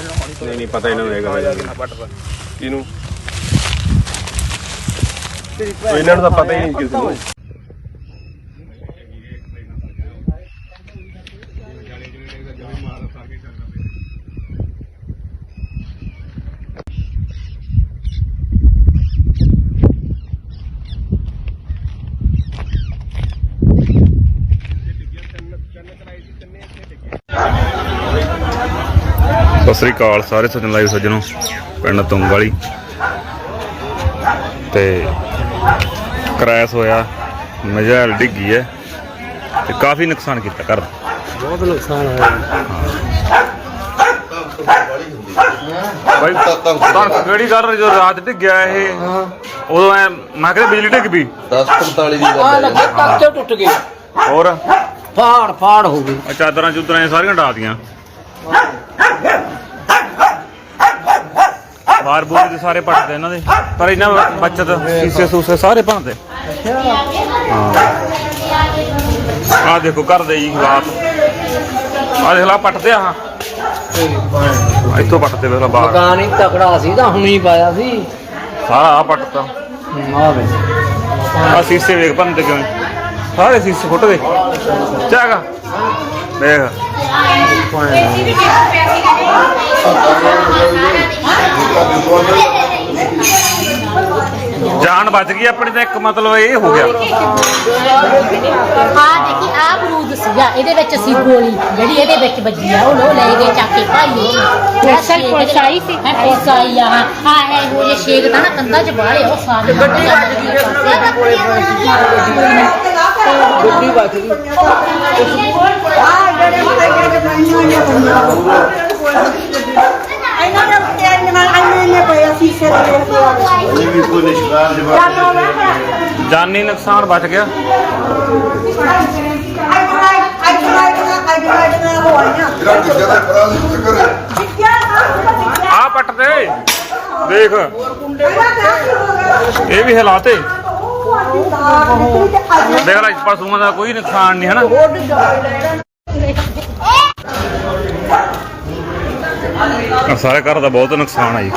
ਨਹੀਂ ਨਹੀਂ, ਪਤਾ ਹੀ ਨੂੰ ਹੈਗਾ ਬਾਈ ਇਹਨੂੰ ਇਹਨਾਂ ਨੂੰ ਤਾਂ ਪਤਾ ਹੀ ਨਹੀਂ ਕਿਸੇ ਨੂੰ। ਸਤਿ ਸ੍ਰੀ ਅਕਾਲ ਸਾਰੇ ਸੱਜਣ ਲਾਈਵ ਸੱਜਣੋ ਪਿੰਡ ਤੁੰਗ ਵਾਲੀ ਤੇ ਕ੍ਰੈਸ਼ ਹੋਇਆ ਮਜਾਲ ਡਿੱਗੀ ਹੈ ਤੇ ਕਾਫੀ ਨੁਕਸਾਨ ਕੀਤਾ ਘਰ ਦਾ। ਬਹੁਤ ਨੁਕਸਾਨ ਹੋਇਆ। ਬਾਈ ਤੁਹਾਨੂੰ ਕਿਹੜੀ ਗੱਲ ਜੋ ਰਾਤ ਡਿੱਗਿਆ ਇਹ? ਉਦੋਂ ਐ ਮੈਂ ਕਿਹਾ ਬਿਜਲੀ ਡਿੱਗ ਪਈ। 10:45 ਦੀ ਆ ਗੱਲ ਹੈ। ਲੱਗੇ ਕੱਚੇ ਟੁੱਟ ਗਏ ਹੋਰ? ਫਾੜ ਫਾੜ ਹੋ ਗਈ। ਚਾਦਰਾਂ ਚੁਦਰਾਂ ਸਾਰੀਆਂ ਡਾਤੀਆਂ ਬਾਰ ਬੂਰ ਦੇ ਸਾਰੇ ਪੱਟਦੇ ਇਹਨਾਂ ਦੇ। ਪਰ ਇਹਨਾਂ ਬੱਚਤ ਸੀਸੇ ਸੂਸੇ ਸਾਰੇ ਭੰਨਦੇ। ਆ ਦੇਖੋ ਘਰ ਦੇ ਜੀ ਹਾਲਾਤ। ਆ ਦੇਖ ਲਾ ਪੱਟਦੇ ਆ। ਆਹ ਇੱਥੋਂ ਪੱਟਦੇ ਵੇਖ ਲਾ ਬਾਹਰ। ਮਕਾਨ ਹੀ ਤਕੜਾ ਸੀ ਤਾਂ ਹੁਣੀ ਪਾਇਆ ਸੀ। ਸਾਰਾ ਆ ਪੱਟਤਾ। ਆ ਵੇ ਆ ਸੀਸੇ ਵੇਖ ਭੰਨਦੇ ਕਿਉਂ ਸਾਰੇ ਸੀਸੇ ਫੁੱਟ ਦੇ ਚਾਗਾ ਦੇਖ ਜਾਨ ਬਚ ਗਈ ਆਪਣੀ ਤਾਂ ਇੱਕ ਮਤਲਬ ਇਹ ਹੋ ਗਿਆ। ਆ ਦੇਖੀ ਆ ਬਰੂਦ ਸੀਗਾ ਇਹਦੇ ਵਿੱਚ ਸੀ ਗੋਲੀ ਜਿਹੜੀ ਇਹਦੇ ਵਿੱਚ ਵੱਜੀ ਆ ਉਹ ਲੋ ਲੈ ਗਏ ਚੱਕ ਕੇ ਭਾਈ ਉਹ। ਅਸਲ ਪਰਸਾਈ ਸੀ? ਹੈ ਪਰਸਾਈ ਆ ਹਾਂ। ਹੈ ਉਹ ਜੇ ਸ਼ੇਕ ਤਾਂ ਨਾ ਕੰਧਾਂ 'ਚ ਬਾਹਲੇ ਉਹ ਸਾਰੇ ਗੱਡੀ ਵੱਜ ਗਈ ਗੱਡੀ ਬਚ ਗਈ। ਇਹਨਾਂ ਦੇ ਉੱਤੇ ਇੰਨੇ ਇੰਨੇ ਇੰਨੇ ਪਏ ਆ ਸ਼ੀਸ਼ੇ ਦੇ ਦੇਖ ਲਓ ਇਹ ਵੀ ਕੋਈ ਨਿਸ਼ਕਾਨ ਜਾਨੀ ਨੁਕਸਾਨ ਬਚ ਗਿਆ। ਆ ਪੱਟ ਦੇ। ਦੇਖ। ਇਹ ਵੀ ਹਾਲਾਤੇ ਦੇਖ ਲੈ, ਪਸ਼ੂਆਂ ਦਾ ਕੋਈ ਨੁਕਸਾਨ ਨਹੀਂ, ਹਨਾ? ਆਹ ਸਾਰੇ ਘਰ ਦਾ ਬਹੁਤ ਨੁਕਸਾਨ ਆ ਜੀ।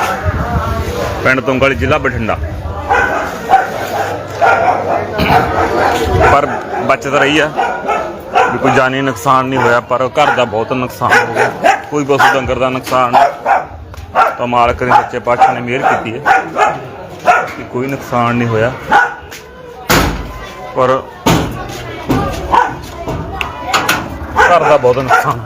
ਪਿੰਡ ਤੁੰਗਲ ਜ਼ਿਲ੍ਹਾ ਬਠਿੰਡਾ। ਪਰ ਬਚਤ ਰਹੀ ਆ। ਵੀ ਕੋਈ ਜਾਨੀ ਨੁਕਸਾਨ ਨਹੀਂ ਹੋਇਆ, ਪਰ ਘਰ ਦਾ ਬਹੁਤ ਨੁਕਸਾਨ ਹੋ ਗਿਆ। ਕੋਈ ਪਸ਼ੂ ਡੰਗਰ ਦਾ ਨੁਕਸਾਨ ਤਾਂ ਮਾਲਕ ਨੇ ਸੱਚੇ ਪਾਤਸ਼ਾਹ ਨੇ ਮਿਹਰ ਕੀਤੀ ਹੈ ਕਿ ਕੋਈ ਨੁਕਸਾਨ ਨਹੀਂ ਹੋਇਆ। ਪਰ ਘਰ ਦਾ ਬਹੁਤ ਨੁਕਸਾਨ।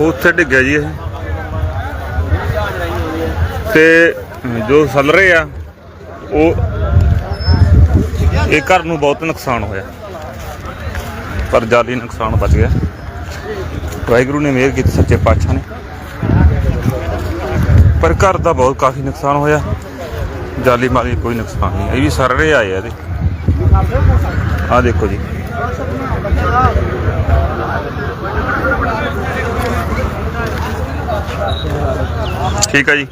ਉੱਥੇ ਡਿੱਗਿਆ ਜੀ ਇਹ। ਤੇ ਜੋ ਸਲ ਰਹੇ ਆ, ਉਹ ਇਹ ਘਰ ਨੂੰ ਬਹੁਤ ਨੁਕਸਾਨ ਹੋਇਆ। ਪਰ ਜਾਲੀ ਨੁਕਸਾਨ ਬਚ ਗਿਆ। ਵਾਹਿਗੁਰੂ ਨੇ ਮਿਹਰ ਕੀਤੀ ਸੱਚੇ ਪਾਤਸ਼ਾਹ ਨੇ। ਪਰ ਘਰ ਦਾ ਬਹੁਤ ਕਾਫੀ ਨੁਕਸਾਨ ਹੋਇਆ। ਜਾਲੀ ਮਾਲੀ ਕੋਈ ਨੁਕਸਾਨ ਨਹੀਂ। ਇਹ ਵੀ ਸਾਰੇ ਆਏ ਆ ਇਹਦੇ। ਆ ਦੇਖੋ ਜੀ। ਠੀਕ ਹੈ ਜੀ।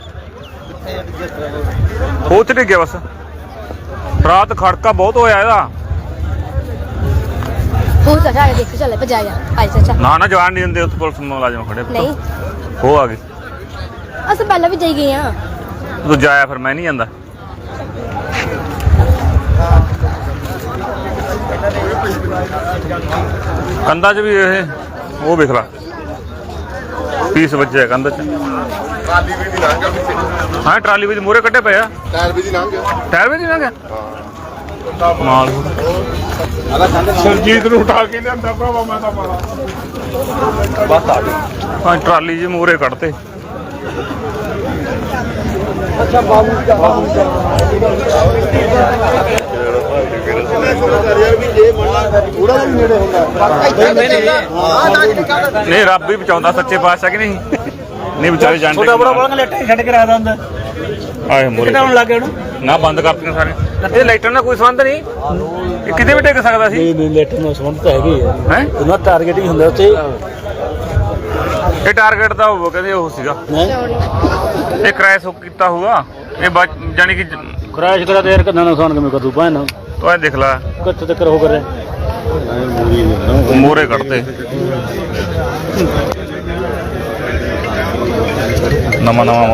ਉਹ ਤੇ ਗਿਆ ਬਸ। ਰਾਤ ਖੜਕਾ ਬਹੁਤ ਹੋਇਆ ਇਹਦਾ। ਉਹ ਤਾਂ ਜਾ ਦੇਖ ਚੱਲੇ ਭਜਾਇਆ ਆਈ ਚਾਚਾ। ਨਾ ਨਾ ਜਵਾਨ ਨਹੀਂ ਦਿੰਦੇ ਉੱਥੇ ਪੁਲਿਸ ਮੁਲਾਜ਼ਮ ਖੜੇ ਨਹੀਂ। ਉਹ ਆ ਗਏ। ਅਸੀਂ ਪਹਿਲਾਂ ਵੀ ਜਾਈ ਗਏ ਆ। ਤੂੰ ਜਾਇਆ ਫਿਰ ਮੈਂ ਨਹੀਂ ਜਾਂਦਾ। ਕੰਦਾ 'ਚ ਵੀ ਇਹ ਉਹ ਵਿਖਲਾ 20 ਬੱਚੇ ਆ 'ਚ। ਟਰਾਲੀ ਵੀ ਦੀ ਲੰਘ ਗਿਆ ਹਾਂ ਟਰਾਲੀ ਵਿੱਚ ਮੂਰੇ ਕੱਢੇ ਪਏ ਟਾਇਰ ਵੀ ਦੀ ਲੰਘ ਗਿਆ ਟਾਇਰ ਵੀ ਦੀ ਲੰਘ ਗਿਆ ਕਮਾਲ ਸਰਜੀਤ ਨੂੰ ਉਠਾ ਕੇ ਲਿਆਂਦਾ ਭਰਾਵਾ ਮੈਂ ਤਾਂ ਪਾਲਾ ਬਸ ਆ ਗਈ ਟਰਾਲੀ ਜੀ ਮੂਰੇ ਕੱਢਤੇ। ਅੱਛਾ ਬਾਬੂ ਜੀ ਬਾਬੂ ਜੀ ਨਹੀਂ ਰੱਬ ਹੀ ਬਚਾਉਂਦਾ ਸੱਚੇ ਪਾਤਸ਼ਾਹ ਕਿ ਨਹੀਂ? ਨਹੀਂ ਵਿਚਾਰੇ ਜਾਣਦੇ ਛੋਟਾ ਬੜਾ ਬੜਾ ਲੈਟਾਂ ਛੱਡ ਕੇ ਰੱਖਦਾ ਹੁੰਦਾ ਆਏ ਮੋਰੇ ਹੁਣ ਲੱਗ ਗਿਆ ਉਹਨੂੰ? ਨਾ ਬੰਦ ਕਰਤੀਆਂ ਸਾਰੇ ਇਹ ਲਾਈਟਾਂ ਨਾਲ ਕੋਈ ਸੰਬੰਧ ਨਹੀਂ? ਇਹ ਕਿਤੇ ਵੀ ਟਿਕ ਸਕਦਾ ਸੀ? ਨਹੀਂ ਲੈਟਾਂ ਨਾਲ ਸੰਬੰਧ ਤਾਂ ਹੈਗੇ ਆ। ਹੈ? ਉਹਨਾਂ ਟਾਰਗੇਟ ਹੀ ਹੁੰਦਾ ਉੱਥੇ। ਇਹ ਟਾਰਗੇਟ ਦਾ ਹੋਊਗਾ ਕਹਿੰਦੇ ਉਹ ਸੀਗਾ। ਇਹ ਕ੍ਰੈਸ਼ ਕੀਤਾ ਹੋਊਗਾ। ਇਹ ਜਾਣੀ ਕਿ ਕ੍ਰੈਸ਼ ਕਰਾ ਤੇ ਯਾਰ ਕਿੰਨਾ ਨੁਕਸਾਨ ਕਿਵੇਂ ਕਰੂ ਪਾਣਾ ਤੂੰ ਇਹ ਦੇਖ ਲੈ। ਕਿੱਥੇ ਤੱਕ ਹੋ ਕਰੇ ਮੋਰੇ ਕੱਢਤੇ ਨਵਾਂ ਨਵਾਂ